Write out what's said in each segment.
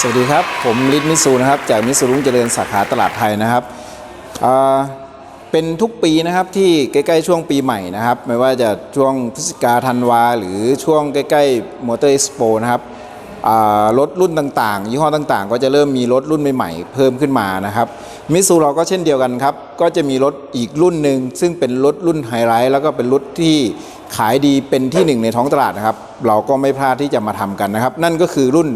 สวัสดีครับ ผมลิทมิสูนะครับ จากมิสูรุ่งเจริญสาขาตลาดไทยนะครับเป็นทุกปีนะครับที่ใกล้ๆช่วงปีใหม่นะครับ ไม่ว่าจะช่วงพฤศจิกาธันวา หรือช่วงใกล้ๆมอเตอร์เอ็กซ์โปนะครับรถรุ่นต่างๆ ยี่ห้อต่างๆ ก็จะเริ่มมีรถรุ่นใหม่ๆ เพิ่มขึ้นมานะครับมิสูเราก็เช่นเดียวกันครับ ก็จะมีรถอีกรุ่นหนึ่งซึ่งเป็นรถรุ่นไฮไลท์แล้วก็เป็นรถที่ขายดีเป็นที่หนึ่งในท้องตลาดนะครับ เราก็ไม่พลาดที่จะมาทำกันนะครับ นั่นก็คือรุ่น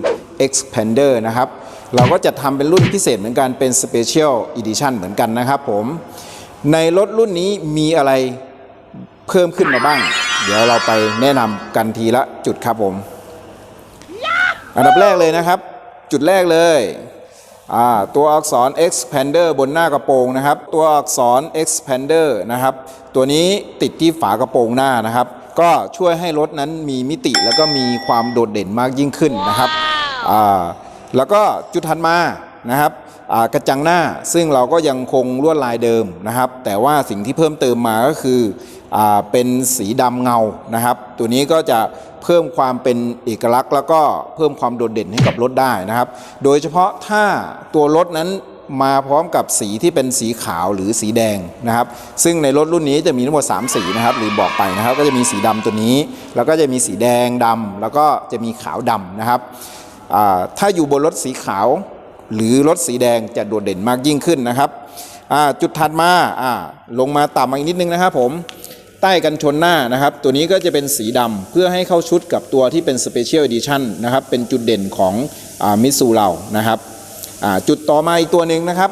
Expander นะครับ เราก็จะทำเป็นรุ่นพิเศษเหมือนกันเป็น Special Edition เหมือนกันนะครับผม ในรถรุ่นนี้มีอะไรเพิ่มขึ้นมาบ้าง เดี๋ยวเราไปแนะนำกันทีละจุดครับผม อันดับแรกเลยนะครับ จุดแรกเลยตัวอักษร expander บนหน้ากระโปรงนะครับ ตัวอักษร expander นะครับ ตัวนี้ติดที่ฝากระโปรงหน้านะครับ ก็ช่วยให้รถนั้นมีมิติแล้วก็มีความโดดเด่นมากยิ่งขึ้นนะครับ อ่าแล้วก็จุดถัดมานะครับกระจังหน้าซึ่งเราก็ยังคงลวดลายเดิมนะครับ แต่ว่าสิ่งที่เพิ่มเติมมาก็คืออเป็นสีดำเงานะครับ ตัวนี้ก็จะเพิ่มความเป็นเอกลักษณ์ แล้วก็เพิ่มความโดดเด่นให้กับรถได้นะครับ โดยเฉพาะถ้าตัวรถนั้นมาพร้อมกับสีที่เป็นสีขาวหรือสีแดงนะครับ ซึ่งในรถรุ่นนี้จะมีทั้งหมด 3 สีนะครับหรือบอกไปนะครับ ก็จะมีสีดำตัวนี้ แล้วก็จะมีสีแดงดำแล้วก็จะมีขาวดำนะครับ ถ้าอยู่บนรถสีขาว หรือรถสีแดงจะโดดเด่นมากยิ่งขึ้นนะครับจุดถัดมาลงมาต่ำมาอีกนิดนึงนะครับผมใต้กันชนหน้านะครับ ตัวนี้ก็จะเป็นสีดำเพื่อให้เข้าชุดกับตัวที่เป็น Special Edition นะครับ เป็นจุดเด่นของมิสูเรานะครับจุดต่อมาอีกตัวหนึ่งนะครับ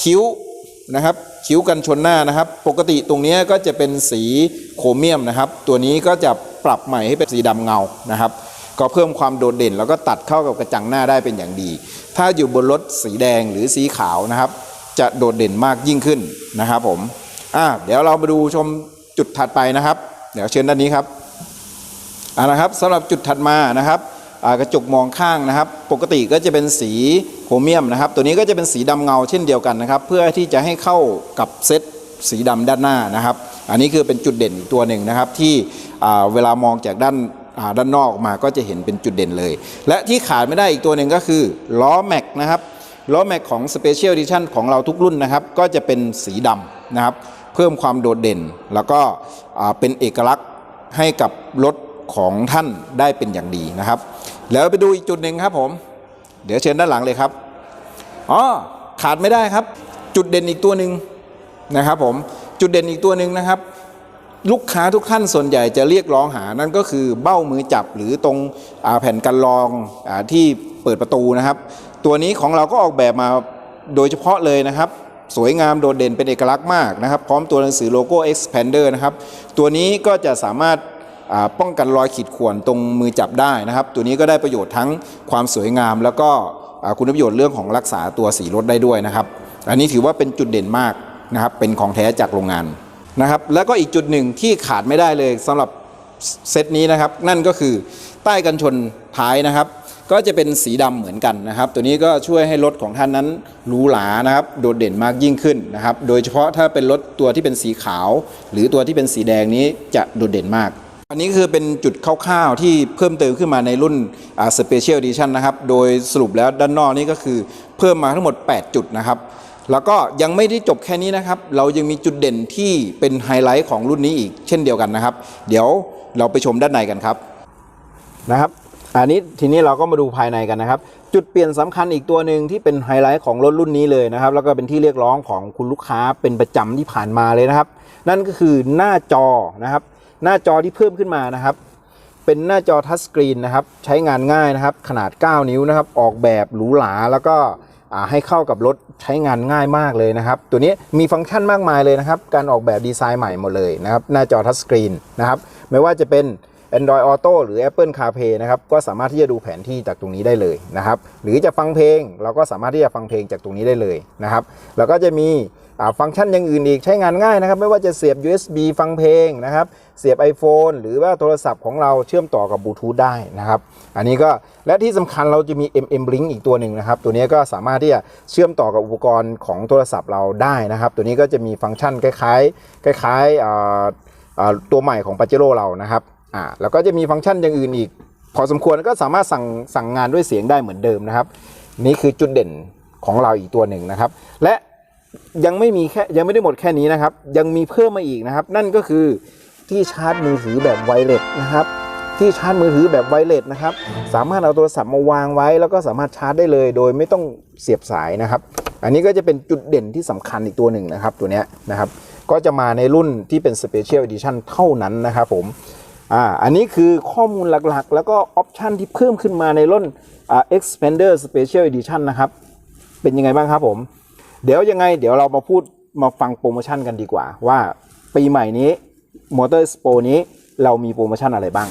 คิ้วนะครับคิ้วกันชนหน้านะครับ ปกติตรงนี้ก็จะเป็นสีโครเมียมนะครับ ตัวนี้ก็จะปรับใหม่ให้เป็นสีดำเงานะครับ ก็เพิ่มความโดดเด่น แล้วก็ตัดเข้ากับกระจังหน้าได้เป็นอย่างดี ถ้าอยู่บนรถสีแดงหรือสีขาวนะครับ จะโดดเด่นมากยิ่งขึ้นนะครับผมอ่าเดี๋ยวเรามาดูชมจุดถัดไปนะครับ เดี๋ยวเชิญด้านนี้ครับอ่านะครับสำหรับจุดถัดมานะครับกระจกมองข้างนะครับ ปกติก็จะเป็นสีโครเมียมนะครับ ตัวนี้ก็จะเป็นสีดำเงาเช่นเดียวกันนะครับ เพื่อที่จะให้เข้ากับเซตสีดำด้านหน้านะครับ อันนี้คือเป็นจุดเด่นอีกตัวหนึ่งนะครับที่เวลามองจากด้าน ด้านนอกออกมาก็จะเห็นเป็นจุดเด่นเลย และที่ขาดไม่ได้อีกตัวหนึ่งก็คือล้อแม็กนะครับล้อแม็กของ Special Edition ของเราทุกรุ่นนะครับ ก็จะเป็นสีดำนะครับ เพิ่มความโดดเด่น แล้วก็เป็นเอกลักษณ์ให้กับรถของท่านได้เป็นอย่างดีนะครับ แล้วไปดูอีกจุดหนึ่งครับผม เดี๋ยวเชิญด้านหลังเลยครับอ๋อขาดไม่ได้ครับ จุดเด่นอีกตัวหนึ่งนะครับผมจุดเด่นอีกตัวหนึ่งนะครับ ลูกค้าทุกท่านส่วนใหญ่จะเรียกร้องหานั่นก็คือเบ้ามือจับหรือตรงแผ่นกันรองอที่เปิดประตูนะครับ ตัวนี้ของเราก็ออกแบบมาโดยเฉพาะเลยนะครับ สวยงามโดดเด่นเป็นเอกลักษณ์มากนะครับ พร้อมตัวหนังสือโลโก้ Expander นะครับ ตัวนี้ก็จะสามารถป้องกันรอยขีดข่วนตรงมือจับได้นะครับ ตัวนี้ก็ได้ประโยชน์ทั้งความสวยงาม แล้วก็คุณประโยชน์เรื่องของรักษาตัวสีรถได้ด้วยนะครับ อันนี้ถือว่าเป็นจุดเด่นมากนะครับเป็นของแท้จากโรงงาน นะครับ แล้วก็อีกจุดหนึ่งที่ขาดไม่ได้เลยสำหรับเซตนี้นะครับ นั่นก็คือใต้กันชนท้ายนะครับ ก็จะเป็นสีดำเหมือนกันนะครับ ตัวนี้ก็ช่วยให้รถของท่านนั้นหรูหรานะครับ โดดเด่นมากยิ่งขึ้นนะครับ โดยเฉพาะถ้าเป็นรถตัวที่เป็นสีขาว หรือตัวที่เป็นสีแดงนี้จะโดดเด่นมากอันนี้คือเป็นจุดคร่าวๆที่เพิ่มเติมขึ้นมาในรุ่นอ่า Special Edition นะครับ โดยสรุปแล้วด้านนอกนี่ก็คือเพิ่มมาทั้งหมด 8 จุดนะครับ แล้วก็ยังไม่ได้จบแค่นี้นะครับ เรายังมีจุดเด่นที่เป็นไฮไลท์ของรุ่นนี้อีกเช่นเดียวกันนะครับ เดี๋ยวเราไปชมด้านในกันครับนะครับ อันนี้ทีนี้เราก็มาดูภายในกันนะครับ จุดเปลี่ยนสำคัญอีกตัวหนึ่งที่เป็นไฮไลท์ของรถรุ่นนี้เลยนะครับ แล้วก็เป็นที่เรียกร้องของคุณลูกค้าเป็นประจำที่ผ่านมาเลยนะครับ นั่นก็คือหน้าจอนะครับ หน้าจอที่เพิ่มขึ้นมานะครับเป็นหน้าจอทัชสกรีนนะครับ ใช้งานง่ายนะครับ ขนาด 9 นิ้วนะครับ ออกแบบหรูหราแล้วก็ ให้เข้ากับรถใช้งานง่ายมากเลยนะครับ ตัวนี้มีฟังก์ชันมากมายเลยนะครับ การออกแบบดีไซน์ใหม่หมดเลยนะครับ หน้าจอทัชสกรีนนะครับ ไม่ว่าจะเป็น Android Auto หรือ Apple CarPlay นะครับ ก็สามารถที่จะดูแผนที่จากตรงนี้ได้เลยนะครับ หรือจะฟังเพลง เราก็สามารถที่จะฟังเพลงจากตรงนี้ได้เลยนะครับ แล้วก็จะมี ฟังก์ชันอย่างอื่นอีกใช้งานง่ายนะครับ ไม่ว่าจะเสียบ USB ฟังเพลงนะครับ เสียบ iPhone หรือว่าโทรศัพท์ของเราเชื่อมต่อกับบลูทูธได้นะครับ อันนี้ก็และที่สำคัญเราจะมี MM Link อีกตัวหนึ่งนะครับ ตัวนี้ก็สามารถที่จะเชื่อมต่อกับอุปกรณ์ของโทรศัพท์เราได้นะครับ ตัวนี้ก็จะมีฟังก์ชันคล้ายๆคล้ายๆตัวใหม่ของ p a j e r o เรานะครับอ่าแล้วก็จะมีฟังก์ชันอย่างอื่นอีกพอสมควรก็สามารถสั่งสั่งงานด้วยเสียงได้เหมือนเดิมนะครับ นี่คือจุดเด่นของเราอีกตัวหนึ่งนะครับ และ ยังไม่มีแค่ยังไม่ได้หมดแค่นี้นะครับ ยังมีเพิ่มมาอีกนะครับ นั่นก็คือที่ชาร์จมือถือแบบไวเลสนะครับที่ชาร์จมือถือแบบไวเลสนะครับ สามารถเอาโทรศัพท์มาวางไว้ แล้วก็สามารถชาร์จได้เลย โดยไม่ต้องเสียบสายนะครับ อันนี้ก็จะเป็นจุดเด่นที่สำคัญอีกตัวหนึ่งนะครับ ตัวนี้นะครับ ก็จะมาในรุ่นที่เป็น Special Edition เท่านั้นนะครับผมอ่าอันนี้คือข้อมูลหลักๆ แล้วก็ออปชันที่เพิ่มขึ้นมาในรุ่นอ่า Expander Special Edition นะครับ เป็นยังไงบ้างครับผม เดี๋ยวยังไง เดี๋ยวเรามาพูดมาฟังโปรโมชั่นกันดีกว่า ว่าปีใหม่นี้ Motor Expo นี้เรามีโปรโมชั่นอะไรบ้าง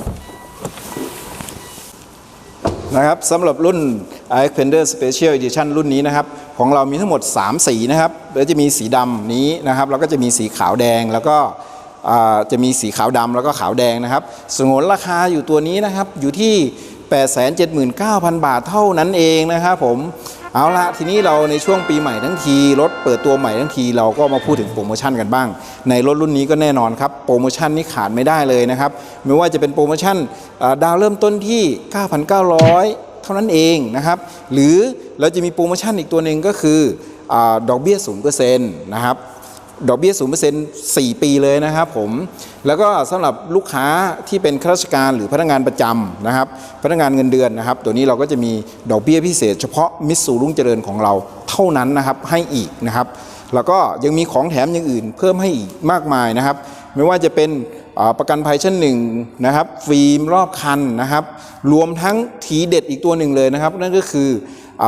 นะครับสำหรับรุ่น Expander Special Edition รุ่นนี้นะครับ ของเรามีทั้งหมด 3 สีนะครับแล้วจะมีสีดำนี้นะครับ แล้วก็จะมีสีขาวแดงแล้วก็จะมีสีขาวดำแล้วก็ขาวแดงนะครับสงวนราคาอยู่ตัวนี้นะครับอยู่ที่ 879,000 บาทเท่านั้นเองนะครับผม เอาละทีนี้เราในช่วงปีใหม่ทั้งทีรถเปิดตัวใหม่ทั้งทีเราก็มาพูดถึงโปรโมชั่นกันบ้าง ในรถรุ่นนี้ก็แน่นอนครับโปรโมชั่นนี้ขาดไม่ได้เลยนะครับไม่ว่าจะเป็นโปรโมชั่นดาวเริ่มต้นที่ 9,900 เท่านั้นเองนะครับหรือเราจะมีโปรโมชั่นอีกตัวหนึ่งก็คืออดอกเบี้ย0%นะครับ ดอกเบี้ย0% 4ปีเลยนะครับผม แล้วก็สำหรับลูกค้าที่เป็นข้าราชการหรือพนักงานประจำนะครับ พนักงานเงินเดือนนะครับ ตัวนี้เราก็จะมีดอกเบี้ยพิเศษ เฉพาะมิตรสูรุ่งเจริญของเราเท่านั้นนะครับให้อีกนะครับ แล้วก็ยังมีของแถมอย่างอื่น เพิ่มให้อีกมากมายนะครับ ไม่ว่าจะเป็นประกันภัยชั้นหนึ่งนะครับฟิล์มรอบคันนะครับ รวมทั้งทีเด็ดอีกตัวหนึ่งเลยนะครับ นั่นก็คือ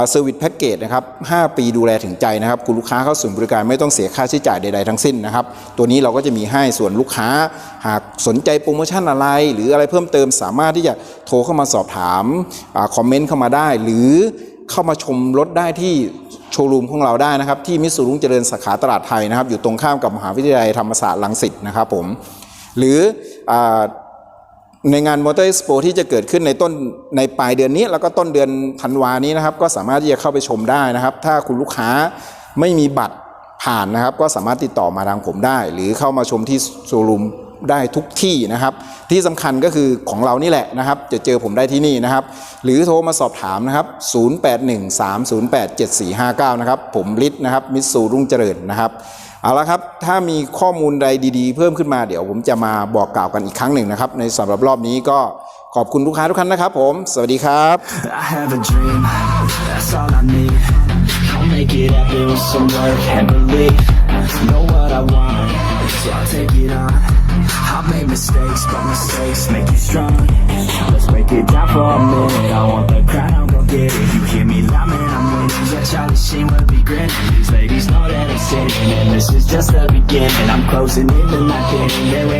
เซอร์วิสแพ็กเกจนะครับ 5 ปีดูแลถึงใจนะครับ คุณลูกค้าเข้าศูนย์บริการไม่ต้องเสียค่าใช้จ่ายใดๆทั้งสิ้นนะครับ ตัวนี้เราก็จะมีให้ส่วนลูกค้า หากสนใจโปรโมชั่นอะไร หรืออะไรเพิ่มเติมสามารถที่จะโทรเข้ามาสอบถามอคอมเมนต์เข้ามาได้ หรือเข้ามาชมรถได้ที่โชว์รูมของเราได้นะครับ ที่มิตซูรุงเจริญสาขาตลาดไทยนะครับ อยู่ตรงข้ามกับมหาวิทยาลัยธรรมศาสตร์ลังสิตนะครับผม หรืออ ในงานมอเตอร์ p อที่จะเกิดขึ้นในต้นในปลายเดือนนี้ แล้วก็ต้นเดือนธันวานี้นะครับ ก็สามารถที่จะเข้าไปชมได้นะครับ ถ้าคุณลูกค้าไม่มีบัตรผ่านนะครับ ก็สามารถติดต่อมาทางผมได้ หรือเข้ามาชมที่โชว์รูมได้ทุกที่นะครับ ที่สำคัญก็คือของเรานี่แหละนะครับ จะเจอผมได้ที่นี่นะครับ หรือโทรมาสอบถามนะครับ 0813087459 นะครับ ผมฤทธิ์นะครับ มิตซูรุ่งเจริญนะครับ เอาละครับ ถ้ามีข้อมูลใดดีๆ เพิ่มขึ้นมาเดี๋ยวผมจะมาบอกกล่าวกันอีกครั้งหนึ่งนะครับ ในสำหรับรอบนี้ก็ขอบคุณลูกค้าทุกท่านนะครับผม สวัสดีครับ I have a dream, that's all I need. I'll make it happen with some work and belief. Know what I want, so I'll take it on. I've made mistakes, but mistakes make you strong. Let's break it down for a minute. just the beginning. I'm closing in and I can't hear it.